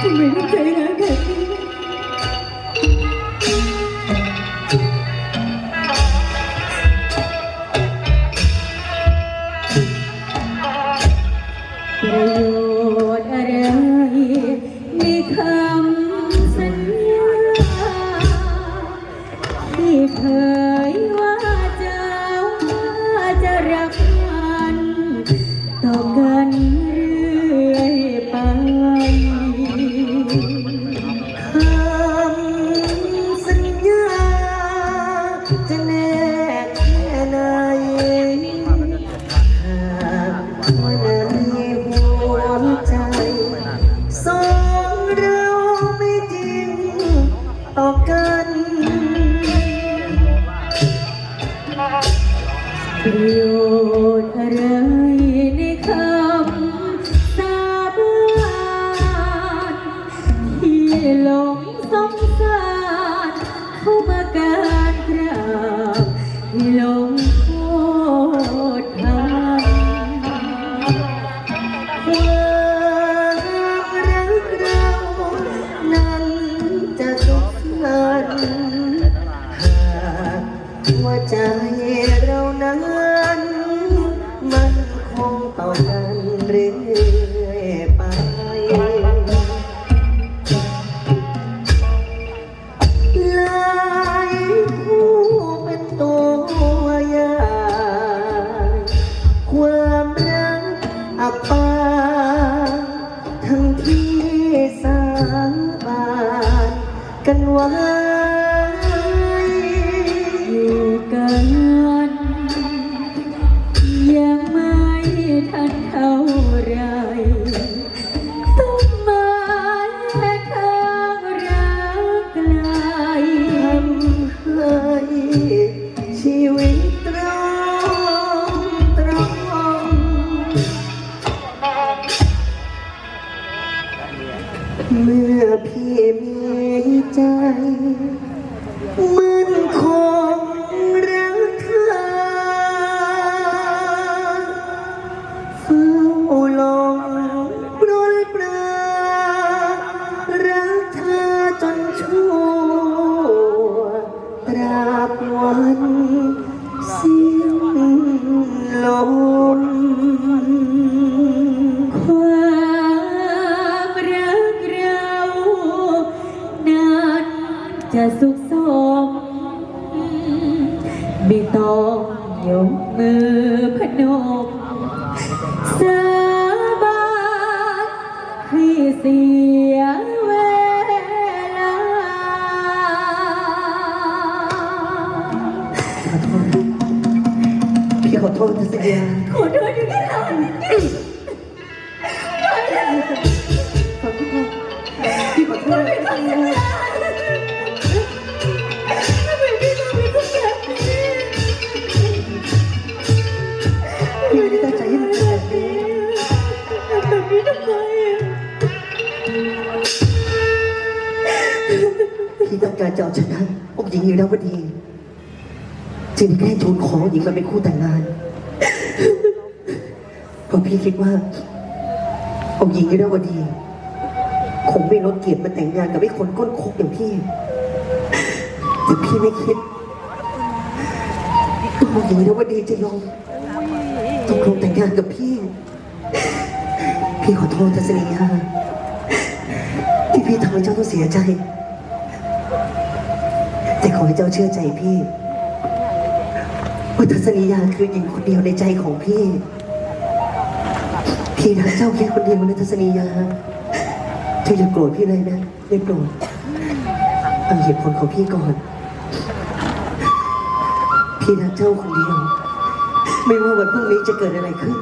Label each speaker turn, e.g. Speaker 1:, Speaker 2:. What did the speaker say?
Speaker 1: ทำ ประโยชน์อะไรในคำสาบานที่หลงสงสารเข้ามาการกราบที่หลง
Speaker 2: กันยังไม่
Speaker 1: ทันเท่าไรต้องมาแค่ทางรักไกล
Speaker 2: ทำให้ชีวิตตรอมตรอมเมื่อพี่มีใจ มันคง จะ
Speaker 1: สุขสมไม่ต้องยกมือพนมสาบานให้เสียเวลา
Speaker 2: พี่ขอโทษนะสัญญา
Speaker 1: ขอโทษด้วยกัน
Speaker 2: การจะเอาชนะองค์หญิงอยู่แล้วพอดี จึงแค่ทูลขอหญิงมาเป็นคู่แต่งงาน เพราะพี่คิดว่าองค์หญิงอยู่แล้วพอดี คงไม่ลดเกียรติมาแต่งงานกับไอ้คนก้นคุกอย่างพี่ แต่พี่ไม่คิดว่าองค์หญิงอยู่แล้วพอดีจะยอมตกลงแต่งงานกับพี่ พี่ขอโทษทัศนียาที่พี่ทำให้เจ้าต้องเสียใจ แต่ขอให้เจ้าเชื่อใจพี่ว่าทัศนียาคือหญิงคนเดียวในใจของพี่ พี่รักเจ้าแค่คนเดียวนะทัศนียาเจ้าอย่าโกรธพี่เลยนะไม่โกรธเอาเหตุผลของพี่ก่อน พี่รักเจ้าคนเดียว ไม่ว่าวันพรุ่งนี้จะเกิดอะไรขึ้น